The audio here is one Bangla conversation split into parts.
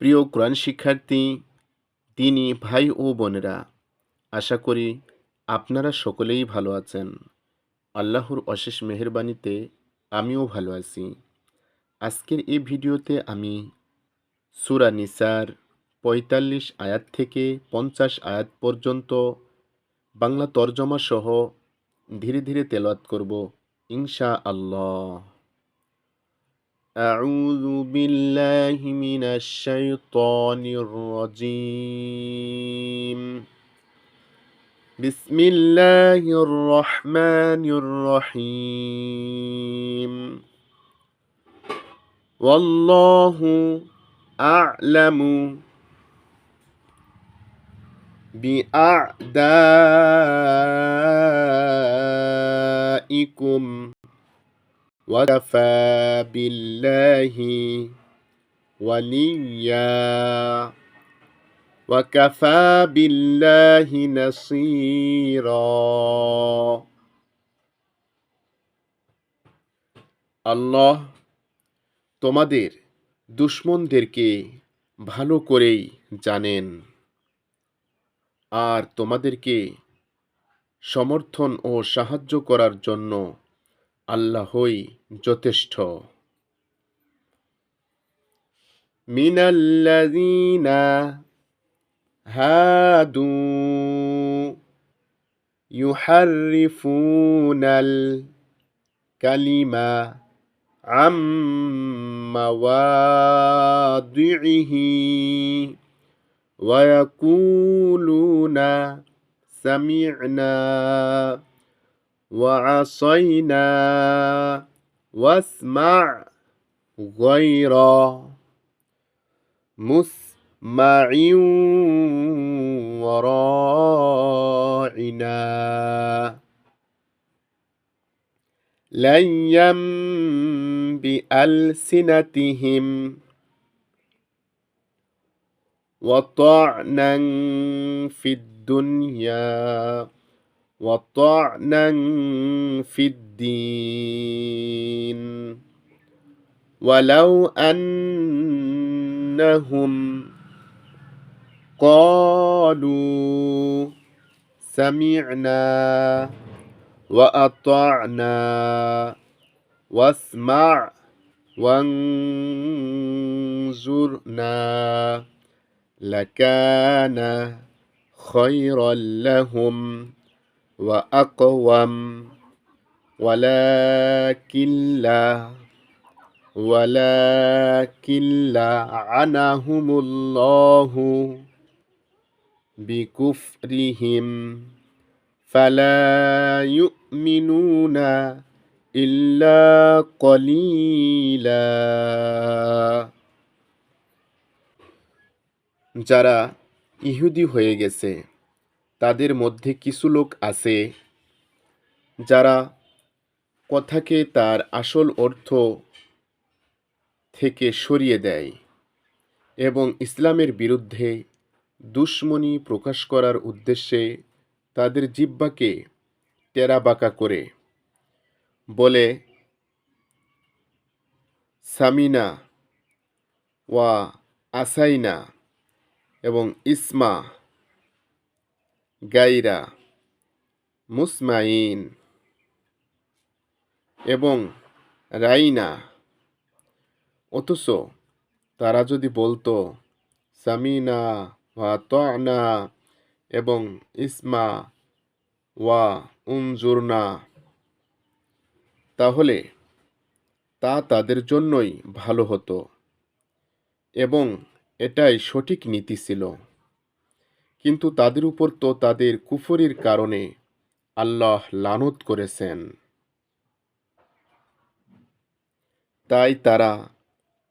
প্রিয় কোরআন শিক্ষার্থী, দিনী ভাই ও বোনেরা, আশা করি আপনারা সকলেই ভালো আছেন। আল্লাহর অশেষ মেহেরবানিতে আমিও ভালো আছি। আজকের এই ভিডিওতে আমি সুরা নিসার পঁয়তাল্লিশ আয়াত থেকে পঞ্চাশ আয়াত পর্যন্ত বাংলা তর্জমা সহ ধীরে ধীরে তেলাওয়াত করব ইনশা আল্লাহ أعوذ بالله من الشيطان الرجيم. بسم الله الرحمن الرحيم. والله أعلم بأعدائكم. وكفى بالله وليا وكفى بالله نصيرا আল্লাহ তোমাদের দুশ্মনদেরকে ভালো করেই জানেন আর তোমাদেরকে সমর্থন ও সাহায্য করার জন্য আল্লাহই যথেষ্ট মিনাল্লাযীনা হাদু ইউহাররিফুনাল কালিমা عن مواضعه ويقولون سمعنا وعصينا واسمع غير مسمع وراعنا ليا بألسنتهم وطعنا في الدنيا. وطعنا في الدين. ولو أنهم قالوا سمعنا وأطعنا واسمع وانظرنا لكان خيرا لهم. وأقوم ولكن لا ولكن لعنهم الله بكفرهم فلا يؤمنون إلا قليلا যারা ইহুদি হয়ে গেছে তাদের মধ্যে কিছু লোক আছে যারা কথাকে তার আসল অর্থ থেকে সরিয়ে দেয় এবং ইসলামের বিরুদ্ধে দুশ্মনী প্রকাশ করার উদ্দেশ্যে তাদের জিব্বাকে টেরাবাঁকা করে বলে, সামিনা ওয়া আসাইনা এবং ইসমা গাইরা মুসমাইন এবং রাইনা। অথচ তারা যদি বলতো, সামিনা ওয়া তনা এবং ইসমা ওয়া উনজুরনা তাহলে তা তাদের জন্যই ভালো হতো। এবং এটাই সঠিক নীতি ছিল। কিন্তু তাদের উপর তো তাদের কুফরির কারণে আল্লাহ লানত করেছেন। তাই তারা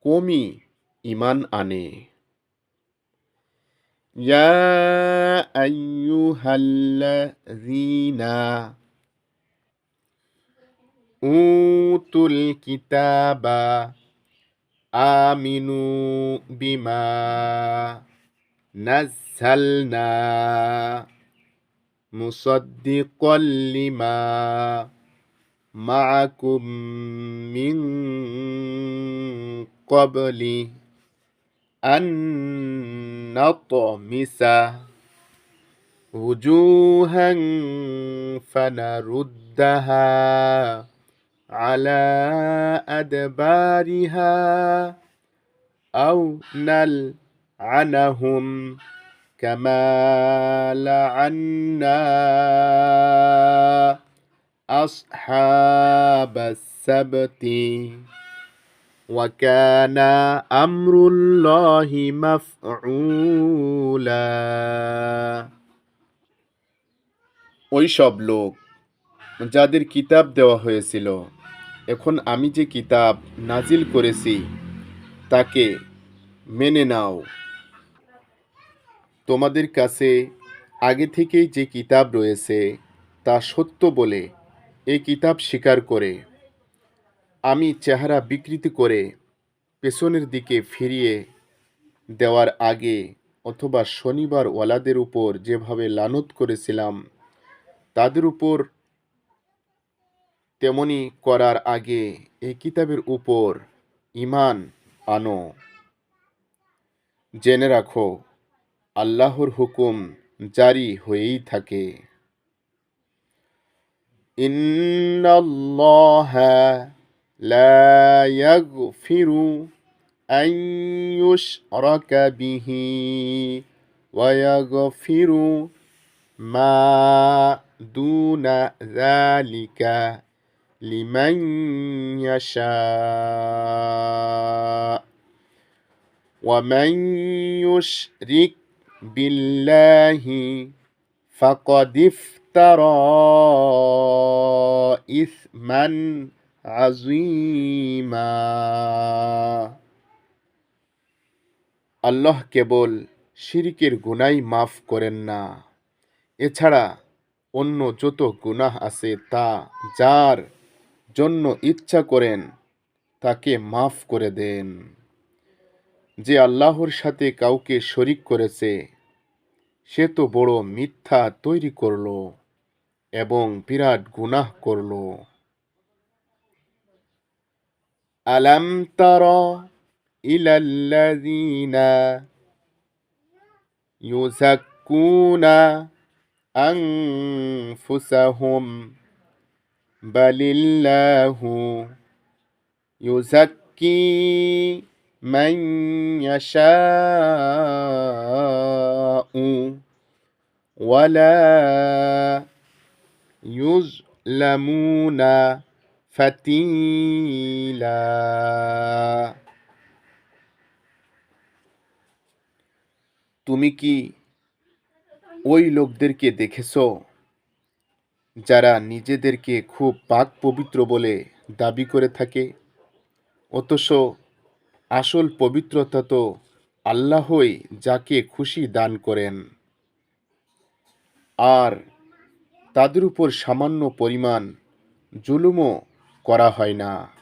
কমই ইমান আনে। উতুল কিতাবা আমিনু বিমা نزلنا مصدقا لما معكم من قبل أن نطمس وجوها فنردها على أدبارها أو نل نلعنهم كما لعنا أصحاب السبت وكان أمر الله مفعولا ওই সব লোক যাদের কিতাব দেওয়া হয়েছিল এখন আমি যে কিতাব নাজিল করেছি তাকে মেনে নাও তোমাদের কাছে আগে থেকেই যে কিতাব রয়েছে, তা সত্য বলে এই কিতাব স্বীকার করে। আমি চেহারা বিকৃতি করে পেছনের দিকে ফিরিয়ে দেওয়ার আগে অথবা শনিবার ওয়ালাদের উপর যেভাবে লানত করেছিলাম, তাদের উপর তেমনি করার আগে এই কিতাবের উপর ইমান আনো। জেনে রাখো আল্লাহর হুকুম জারি হয়েই থাকে ইন্নাল্লাহা লা ইয়াগফিরু আন ইউশরাকা বিহি ওয়া ইয়াগফিরু মা দুনা যালিকা লিমান ইয়াশা ومن يشرك بالله فقد افترى إثما عظيما আল্লাহ কেবল শিরিকের গুনাই মাফ করেন না এছাড়া অন্য যত গুনাহ আছে তা যার জন্য ইচ্ছা করেন তাকে মাফ করে দেন যে আল্লাহর সাথে কাউকে শরিক করেছে, সে তো বড় মিথ্যা তৈরি করল এবং বিরাট গুনাহ করল। আলাম তার ইলাল্লাযীনা ইউযাক্কুনা আনফুসাহুম, বালিল্লাহু من يشاء ولا يظلمون فتيلا তুমি কি ওই লোকদেরকে দেখেছ যারা নিজেদেরকে খুব পাক পবিত্র বলে দাবি করে থাকে অথচ আসল পবিত্রতা তো আল্লাহই যাকে খুশি দান করেন। আর তাদের উপর সামান্য পরিমাণ জুলুমও করা হয় না।